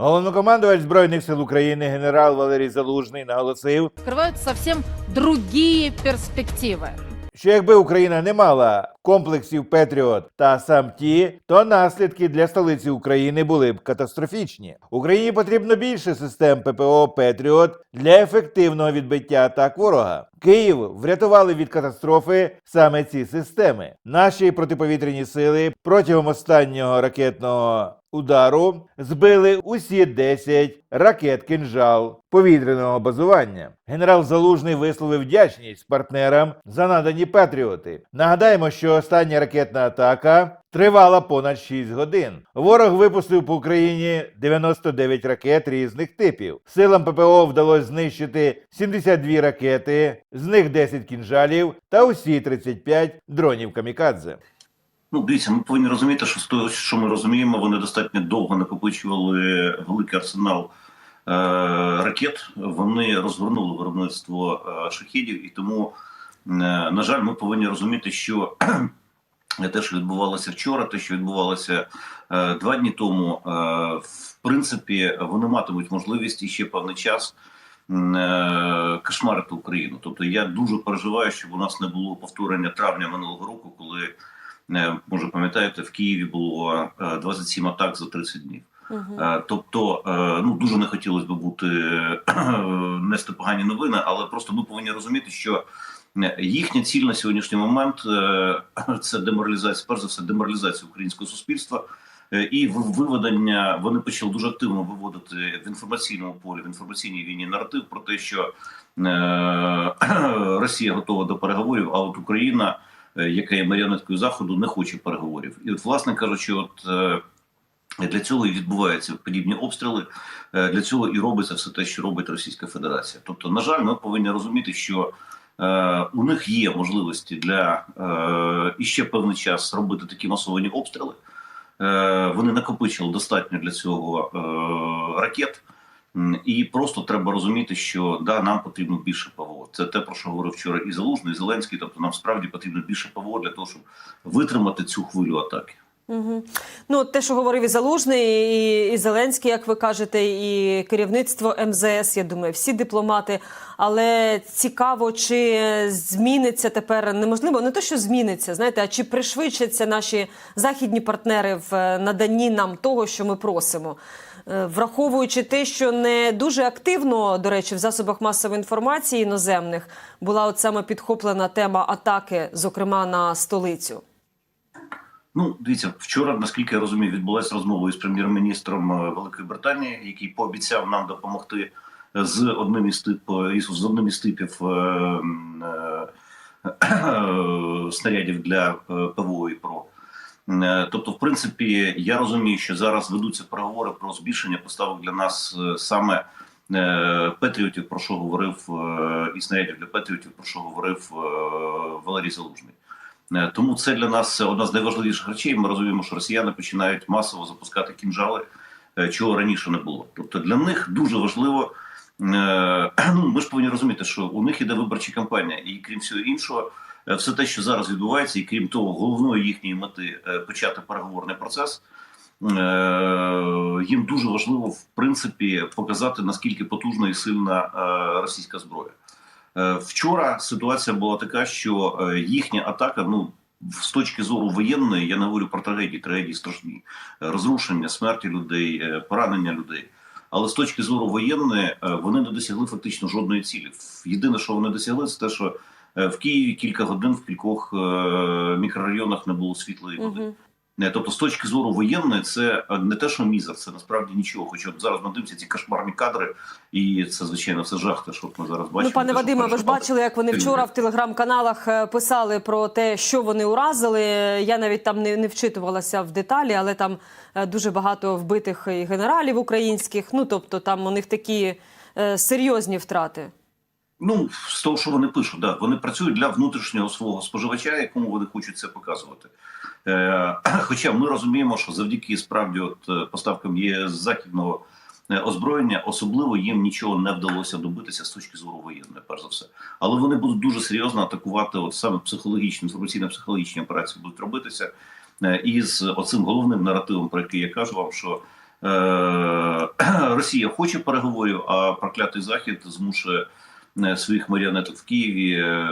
Головнокомандувач Збройних сил України генерал Валерій Залужний наголосив, открывают совсем другие перспективы. що якби Україна не мала комплексів Петріот та сам ті, то наслідки для столиці України були б катастрофічні. Україні потрібно більше систем ППО Петріот для ефективного відбиття атак ворога. Київ врятували від катастрофи саме ці системи. Наші протиповітряні сили протягом останнього ракетного удару збили усі 10 ракет кинжал повітряного базування. Генерал Залужний висловив вдячність партнерам за надані патріоти. Нагадаємо, що остання ракетна атака тривала понад 6 годин. Ворог випустив по Україні 99 ракет різних типів. Силам ППО вдалося знищити 72 ракети, з них 10 кінжалів та усі 35 дронів камікадзе. Ну, дивіться, ми повинні розуміти, що з того, що ми розуміємо, вони достатньо довго накопичували великий арсенал е, ракет. Вони розгорнули виробництво е, шахідів, і тому, е, на жаль, ми повинні розуміти, що те, що відбувалося вчора, те, що відбувалося е, два дні тому, е, в принципі, вони матимуть можливість і ще певний час. е, Кошмарити Україну, тобто я дуже переживаю, щоб у нас не було повторення травня минулого року, коли може пам'ятаєте, в Києві було е, 27 атак за 30 днів. Е, Тобто, е, ну дуже не хотілося б бути е, нести погані новини, але просто ми повинні розуміти, що е, їхня ціль на сьогоднішній момент е, це деморалізація, перш за все, деморалізація українського суспільства. е, І виведення вони почали дуже активно виводити в інформаційному полі в інформаційній війні наратив про те, що е, Росія готова до переговорів, а от Україна, е, яка є маріонеткою заходу, не хоче переговорів. І от, власне кажучи, от е, для цього і відбуваються подібні обстріли. Е, Для цього і робиться все те, що робить Російська Федерація. Тобто, на жаль, ми повинні розуміти, що е, у них є можливості для е, іще певний час робити такі масовані обстріли. Е, вони накопичили достатньо для цього е, ракет. І просто треба розуміти, що да, нам потрібно більше ПВО. Це те, про що говорив вчора і Залужний, і Зеленський. Тобто нам справді потрібно більше ПВО для того, щоб витримати цю хвилю атаки. Угу. Ну, те, що говорив і Залужний, і, і Зеленський, як ви кажете, і керівництво МЗС, я думаю, всі дипломати. Але цікаво, чи зміниться тепер неможливо, не те, що зміниться, знаєте, а чи пришвидшаться наші західні партнери в е, наданні нам того, що ми просимо. Е, Враховуючи те, що не дуже активно, до речі, в засобах масової інформації іноземних була от саме підхоплена тема атаки, зокрема на столицю. Ну, дивіться, вчора, наскільки я розумію, відбулася розмова із прем'єр-міністром е, Великої Британії, який пообіцяв нам допомогти з одним із тип з одним із типів е, м, е, снарядів для е, ПВО і ПРО. Е, Тобто, в принципі, я розумію, що зараз ведуться переговори про збільшення поставок для нас е, саме е, Петріотів, про що говорив і снарядів для Петріотів, про що говорив Валерій Залужний. Тому це для нас одна з найважливіших речей. Ми розуміємо, що росіяни починають масово запускати кінжали, чого раніше не було. Тобто для них дуже важливо. Ну, ми ж повинні розуміти, що у них іде виборча кампанія, і крім всього іншого, все те, що зараз відбувається, і крім того, головної їхньої мети е, почати переговорний процес. е, Їм дуже важливо в принципі показати наскільки потужна і сильна е, російська зброя. Е, Вчора ситуація була така, що е, їхня атака, ну з точки зору воєнної, я не говорю про трагедії, трагедії страшні, Е, розрушення, смерті людей, е, поранення людей. Але з точки зору воєнної е, вони не досягли фактично жодної цілі. Єдине, що вони досягли, це те, що е, в Києві кілька годин в кількох е, мікрорайонах не було світла і води. Угу. Е, Тобто, з точки зору воєнної, це е, не те, що мізер, це насправді нічого. Хоча от зараз ми дивимося ці кошмарні кадри, і це звичайно це жах, те, що ми зараз бачимо. Ну, пане Вадиме, ви ж бачили, як вони вчора в телеграм-каналах е, писали про те, що вони уразили. Я навіть там не, не вчитувалася в деталі, але там е, дуже багато вбитих і генералів українських. Ну тобто, там у них такі е, серйозні втрати. Ну, з того, що вони пишуть, да, вони працюють для внутрішнього свого споживача, якому вони хочуть це показувати. Е, хоча ми розуміємо, що завдяки справді от, е, поставкам є західного е, озброєння, особливо їм нічого не вдалося добитися з точки зору воєнної, перш за все. Але вони будуть дуже серйозно атакувати, от саме психологічні, інформаційно-психологічні операції будуть робитися. е, І з оцим головним наративом, про який я кажу вам, що е, Росія хоче переговорів, а проклятий Захід змушує своїх маріонеток в Києві е,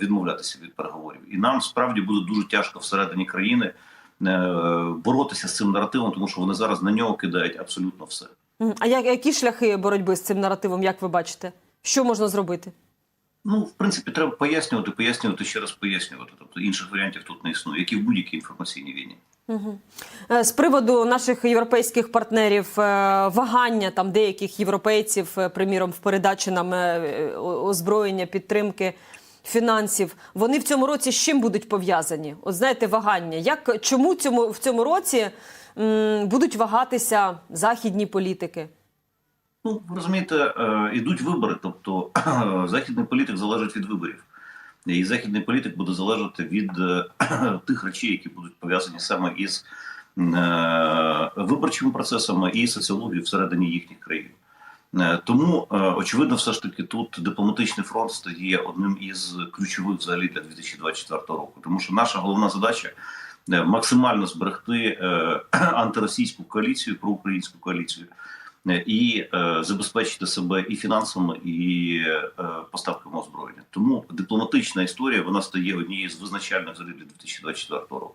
відмовлятися від переговорів. І нам справді буде дуже тяжко всередині країни е, боротися з цим наративом, тому що вони зараз на нього кидають абсолютно все. А як, які шляхи боротьби з цим наративом, як ви бачите? Що можна зробити? Ну, в принципі, треба пояснювати, пояснювати, ще раз пояснювати. Тобто інших варіантів тут не існує, як і в будь-якій інформаційній війні. Е, З приводу наших європейських партнерів, е, вагання там деяких європейців, е, приміром, в передачі нам озброєння, підтримки. Фінансів вони в цьому році з чим будуть пов'язані? От знаєте, вагання. Як чому цьому в цьому році м, будуть вагатися західні політики? Ну, розумієте, ідуть вибори, тобто західний політик залежить від виборів. І західний політик буде залежати від е, тих речей, які будуть пов'язані саме із е, виборчими процесами і соціологією всередині їхніх країн. Е, Тому, очевидно, все ж таки тут дипломатичний фронт стає одним із ключових взагалі для 2024 року. Тому що наша головна задача максимально зберегти антиросійську коаліцію, проукраїнську коаліцію і забезпечити себе і фінансами, і поставками озброєння. Тому дипломатична історія вона стає однією з визначальних взагалі для 2024 року.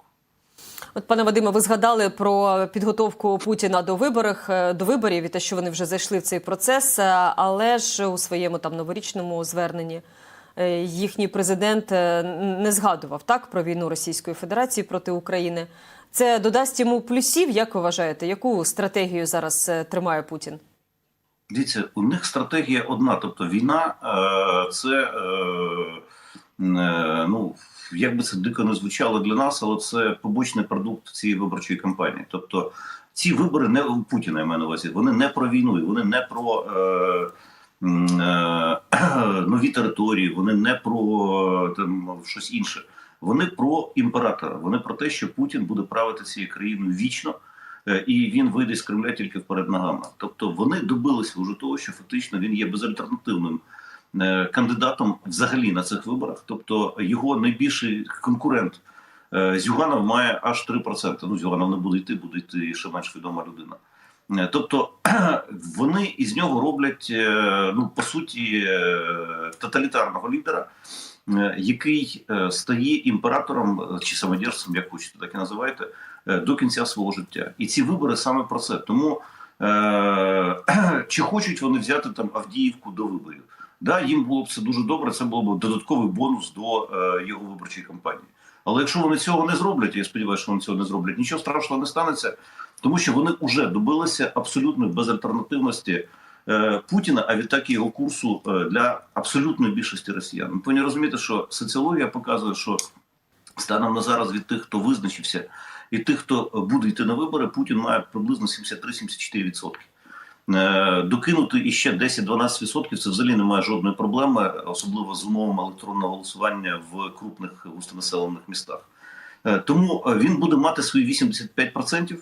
От, пане Вадиме, ви згадали про підготовку Путіна до виборів, е, до виборів і те, що вони вже зайшли в цей процес. е, Але ж у своєму там новорічному зверненні е, їхній президент не згадував так про війну Російської Федерації проти України. Це додасть йому плюсів, як ви вважаєте? Яку стратегію зараз тримає Путін? Дивіться, у них стратегія одна, тобто війна е, це е, е, ну як би це дико не звучало для нас, але це побочний продукт цієї виборчої кампанії. Тобто ці вибори не у Путіна я маю на увазі, вони не про війну, вони не про е, е, нові території, вони не про там щось інше. Вони про імператора. Вони про те, що Путін буде правити цією країною вічно. Е, і він вийде з Кремля тільки вперед ногами. Тобто вони добилися вже того, що фактично він є безальтернативним е, кандидатом взагалі на цих виборах. Тобто його найбільший конкурент е, Зюганов має аж 3%. Ну, Зюганов не буде йти, буде йти ще менш відома людина. Тобто вони із нього роблять ну по суті тоталітарного лідера, який стає імператором чи самодержцем, як хочете, так і називаєте, до кінця свого життя. І ці вибори саме про це. Тому е, чи хочуть вони взяти там Авдіївку до виборів? Да, їм було б це дуже добре. Це було б додатковий бонус до е, його виборчої кампанії. Але якщо вони цього не зроблять, я сподіваюся, що вони цього не зроблять, нічого страшного не станеться, тому що вони вже добилися абсолютної безальтернативності е, Путіна, а відтак і його курсу е, для абсолютної більшості росіян. Ми повинні розуміти, що соціологія показує, що станом на зараз від тих, хто визначився, і тих, хто буде йти на вибори, Путін має приблизно 73-74%. Е, Докинути іще 10-12% це взагалі немає жодної проблеми, особливо з умовами електронного голосування в крупних густонаселених містах. Е, Тому е, він буде мати свої 85%.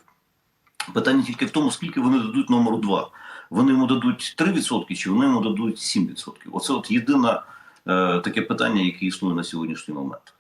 Питання тільки в тому, скільки вони дадуть номеру 2. Вони йому дадуть 3% чи вони йому дадуть 7%. Оце от єдине таке питання, яке існує на сьогоднішній момент.